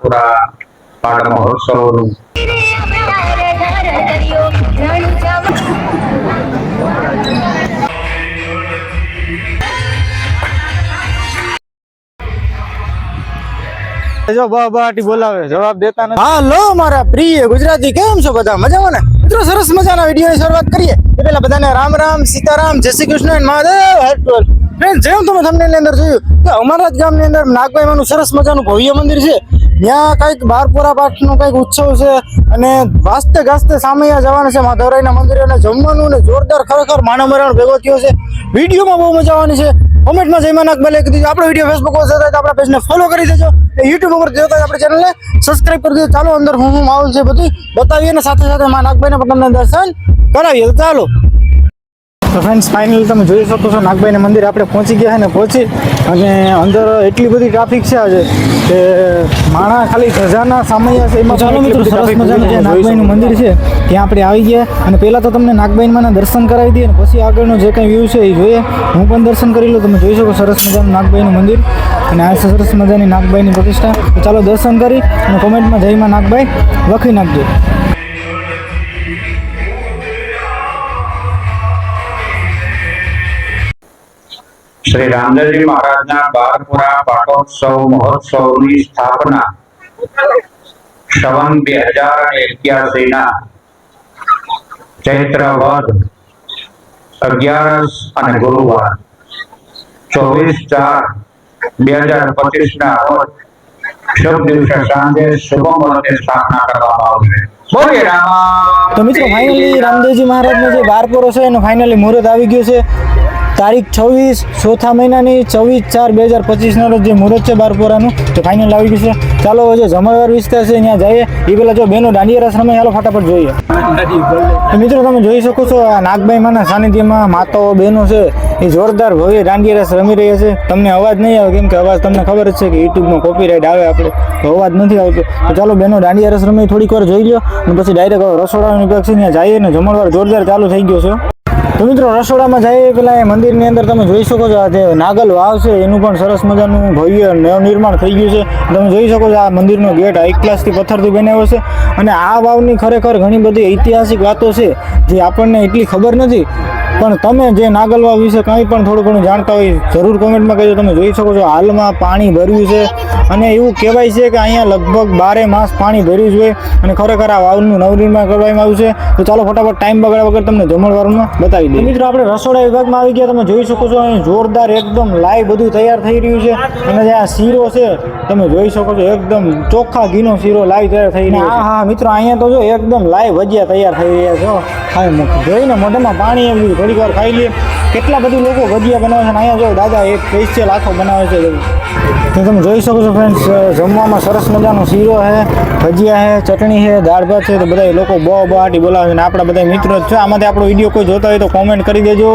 બારપુરા પાડ મહોત્સવનું. જો બોલાવે જવાબ દેતા નથી. હાલો મારા પ્રિય ગુજરાતી કેમ છો બધા? મજામાં ને? મિત્રો સરસ મજાના વિડીયોની શરૂઆત કરીએ. એ પહેલા બધાને રામ રામ સીતારામ જય શ્રી કૃષ્ણ મહાદેવ ફ્રેન્ડ જેમ તમે તમને અંદર જોયું કે અમારા જ ગામની અંદર નાગભાઈ માનું સરસ મજાનું ભવ્ય મંદિર છે. ત્યાં કંઈક બારપુરા પાઠનો કંઈક ઉત્સવ છે અને વાસ્તે ગાસ્તે સામે જવાનું છે. માધવરાયના મંદિરે અને જમવાનું ને જોરદાર ખરેખર માનવ મરણ ભેગો થયો છે. વિડીયોમાં બહુ મજા આવવાની છે. કોમેન્ટમાં જઈમાં નાખ ભલે કીધું આપણો વીડિયો ફેસબુક પર જોતા આપણા પેજને ફોલો કરી દેજો. યુટ્યુબ ઉપર જોતા આપણી ચેનલને સબસ્ક્રાઈબ કરી દેજો. ચાલો અંદર હું હું માહોલ છે બધું બતાવીએ અને સાથે સાથે માં નાગભાઈને પણ દર્શન કરાવીએ. ચાલો. તો ફ્રેન્ડ્સ ફાઇનલ તમે જોઈ શકો છો નાગભાઈને મંદિર આપણે પહોંચી ગયા છે ને પહોંચી અને અંદર એટલી બધી ટ્રાફિક છે આજે કે માણા ખાલી ધજાના સામૈયા છે એમાં ચાલો મિત્રો સરસ મજાનું જે નાગભાઈનું મંદિર છે ત્યાં આપણે આવી ગયા અને પહેલાં તો તમને નાગભાઈમાંના દર્શન કરાવી દઈએ અને પછી આગળનો જે કંઈ વ્યૂ છે એ જોઈએ. હું પણ દર્શન કરી લઉં તમે જોઈ શકો સરસ મજાનું નાગભાઈનું મંદિર અને આ સરસ મજાની નાગભાઈની પ્રતિષ્ઠા. તો ચાલો દર્શન કરી અને કોમેન્ટમાં જયમાં નાગભાઈ લખી નાખજો. શ્રી રામદાસજી મહારાજના બારપુરા પાટોત્સવ મહોત્સવની સ્થાપના સવન બે હજાર એક્યાસી ચૈત્ર વદ અગિયારસ અને ગુરુવાર ચોવીસ ચાર બે હજાર પચીસ ના રોજ શુભ દિવસે સાંજે શુભ મુહૂર્તે સ્થાપના કરવામાં આવશે. તો મિત્રો ફાઇનલી રામદેવજી મહારાજનો જે બારપોરો છે એનો ફાઇનલી મુહૂર્ત આવી ગયો છે. તારીખ છવ્વીસ, ચોથા મહિનાની છવ્વીસ ચાર બે હજાર પચીસના રોજ જે મુહૂર્ત છે બારપોરાનું તો ફાઇનલ આવી ગયું છે. ચાલો જે જમણવાર વિસ્તાર છે, ત્યાં જઈએ. એ પેલા જો બેનો દાંડિયા રસ રમે ચાલો ફટાફટ જોઈએ. મિત્રો, તમે જોઈ શકો છો આ નાગભાઈ માના સાનિધ્યમાં માતાઓ, બહેનો છે, એ જોરદાર ભવ્ય દાંડિયા રસ રમી રહ્યા છે. તમને અવાજ નહીં આવે, કેમ કે અવાજ તમને ખબર જ છે કે યુટ્યુબમાં કોપીરાઇટ આવે આપણે, તો અવાજ નથી આવતો. તો ચાલો બેનો દાંડિયા રસ રમી થોડીક વાર જોઈ લો અને પછી ડાયરેક્ટ રસોડાનો છે, ત્યાં જઈએ ને જમણવાર જોરદાર ચાલુ થઈ ગયો છે. તો મિત્રો રસોડામાં જઈએ પેલા એ મંદિરની અંદર તમે જોઈ શકો છો આ જે નાગલ વાવ છે, એનું પણ સરસ મજાનું ભવ્ય નવનિર્માણ થઈ ગયું છે. તમે જોઈ શકો છો આ મંદિરનો ગેટ હાઈ ક્લાસથી પથ્થરથી બનાવ્યો છે. અને આ વાવની ખરેખર ઘણી બધી ઐતિહાસિક વાતો છે, જે આપણને એટલી ખબર નથી. પણ તમે જે નાગલવા વિશે કંઈ પણ થોડું ઘણું જાણતા હોય, જરૂર કોમેન્ટમાં કહેજો. તમે જોઈ શકો છો, હાલમાં પાણી ભર્યું છે. અને એવું કહેવાય છે કે અહીંયા લગભગ બારે માસ પાણી ભર્યું છે અને ખરેખર આ વાવનું નવનિર્માણ કરવામાં આવ્યું છે. તો ચાલો ફટાફટ ટાઈમ બગાડ્યા વગર તમને જમણવારમાં બતાવી દઈએ. મિત્રો, આપણે રસોડા વિભાગમાં આવી ગયા. તમે જોઈ શકો છો, અહીં જોરદાર એકદમ લાઈવ બધું તૈયાર થઈ રહ્યું છે. અને જે આ શીરો છે તમે જોઈ શકો છો, એકદમ ચોખ્ખા ઘીનો શીરો લાઈવ તૈયાર થઈ રહ્યો હા હા, મિત્રો, અહીંયા તો જો એકદમ લાઈવ ભજીયા તૈયાર થઈ રહ્યા છો. ખાઈ મૂકો. જોઈને મોઢામાં પાણી એમ થોડીક વાર ખાઈ લઈએ. કેટલા બધી લોકો ભજીયા બનાવે છે અને અહીંયા જો દાદા એક સ્પેશિયલ આખો બનાવે છે તો તમે જોઈ શકો છો ફ્રેન્ડ્સ જમવામાં સરસ મજાનો શીરો છે, ભજીયા છે, ચટણી છે, દાળ ભાત છે, તો બધા લોકો બહુ બહાટી બોલાવે છે અને આપણા બધા મિત્રો જ છે. આમાંથી આપણો વીડિયો કોઈ જોતા હોય તો કોમેન્ટ કરી દેજો.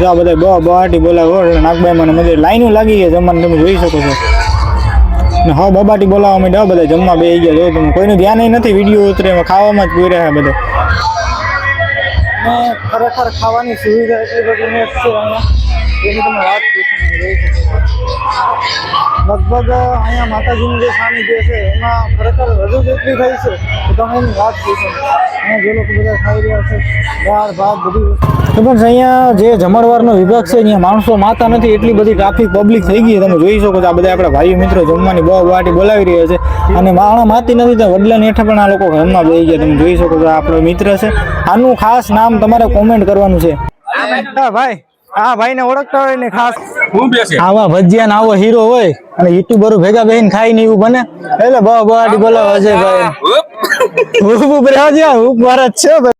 જો આ બધા બહુ બહાટી બોલાવે નાગભાઈ મને મંદિર લાઈનો લાગી ગઈ જમવાનું તમે જોઈ શકો છો. ને હા બબાટી બોલાવવા માંડ્યા બધા, જમવા બે ગયા જો તમે કોઈનું ધ્યાન નથી વીડિયો ઉતરે એમાં ખાવામાં જ પૂર્યા છે બધા. ખરેખર ખાવાની સુવિધા એટલી બધી છે એની તમે વાત શકો. લગભગ અહીંયા માતાજીનું જે સાનિધ્ય છે, એમાં ખરેખર વધુ જેટલી થઈ છે, તો તમે એની વાત પૂછો અહીંયા જે લોકો બધા ખાઈ રહ્યા છે, દાળ, ભાત, બધી વસ્તુ. અહીંયા જે જમણવારનો વિભાગ છે, અહીંયા માણસો માતા નથી, એટલી બધી ટ્રાફિક પબ્લિક થઈ ગઈ. તમે જોઈ શકો છો, આ બધા આપણા ભાઈઓ મિત્રો જમવાની બહુ વાટી બોલાવી રહ્યા છે. અને માણા માતી નથી તો વડલાની હેઠળ પણ આ લોકો ઘરમાં બેસી ગયા, તમે જોઈ શકો છો આપણો મિત્ર છે. આનું ખાસ નામ તમારે કોમેન્ટ કરવાનું છે. ભાઈ. હા ભાઈને ઓળખતા હોય ને ખાસ. આવા ભજીયા ને આવો હીરો હોય અને યુટ્યુબરો ભેગા બેહીને ખાઈ ને એવું બને. એટલે બહુ બહાડી બોલો અજયભાઈ ઉપ ઉપ રહેવા દે ઉપ મારા છે ભાઈ.